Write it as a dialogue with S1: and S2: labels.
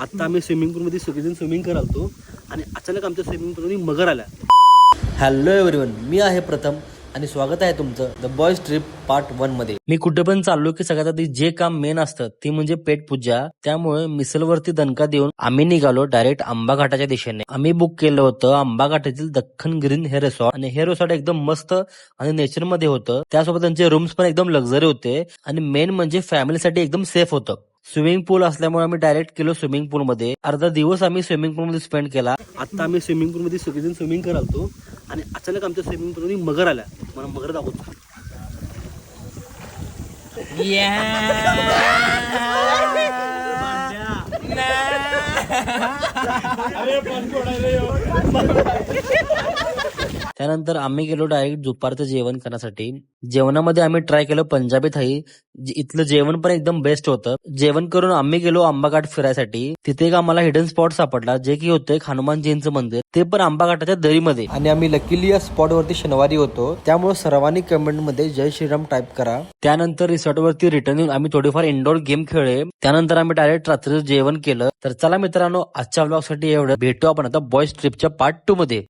S1: आता आम्ही स्विमिंग पूलमध्ये सगळेजण स्विमिंग करालतो आणि अचानक आमच्या स्विमिंग पूलमध्ये मगर आल्या.
S2: हॅलो एव्हरीवन मी आहे प्रथम आणि स्वागत आहे तुमचं द बॉयज ट्रिप पार्ट वनमध्ये.
S1: मी कुठे पण चाललो की सगळ्यात आधी जे काम मेन असतं ते म्हणजे पेट पूजा. त्यामुळे मिसलवरती दणका देऊन आम्ही निघालो डायरेक्ट आंबा घाटाच्या दिशेने. आम्ही बुक केलं होतं आंबा घाटातील दख्खन ग्रीन हे रिसॉर्ट आणि हे रिसॉर्ट एकदम मस्त आणि नेचरमध्ये होतं. त्यासोबत त्यांचे रूम्स पण एकदम लक्झरी होते. आणि मेन म्हणजे फॅमिलीसाठी एकदम सेफ होतं. स्विमिंग पूल असल्यामुळे आम्ही डायरेक्ट गेलो स्विमिंग पूल मध्ये. अर्धा दिवस आम्ही स्विमिंग पूल मध्ये स्पेंड केला. आता आम्ही स्विमिंग पूल मध्ये सगळेजण स्विमिंग करालतो आणि अचानक आमच्या स्विमिंग पूल मध्ये मगर आल्या. मला मगर दाखवतो. त्यानंतर आम्ही गेलो डायरेक्ट दुपारचं जेवण करण्यासाठी. जेवणामध्ये आम्ही ट्राय केलं पंजाबी थाई इथलं जेवण पण एकदम बेस्ट होतं. जेवण करून आम्ही गेलो आंबाघाट फिरायसाठी. तिथे एक आम्हाला हिडन स्पॉट सापडला जे की होतं एक हनुमानजींचं मंदिर. ते पण आंबाघाटाच्या दरीमध्ये.
S2: आणि आम्ही लकीली या स्पॉट वरती शनिवारी होतो. त्यामुळे सर्वांनी कमेंटमध्ये जय श्रीराम टाईप करा.
S1: त्यानंतर रिसॉर्ट वरती रिटर्न येऊन आम्ही थोडेफार इंडोर गेम खेळले. त्यानंतर आम्ही डायरेक्ट रात्रीचं जेवण केलं. तर चला मित्रांनो आजच्या ब्लॉगसाठी एवढं. भेटू आपण आता बॉयज ट्रिपच्या पार्ट टू मध्ये.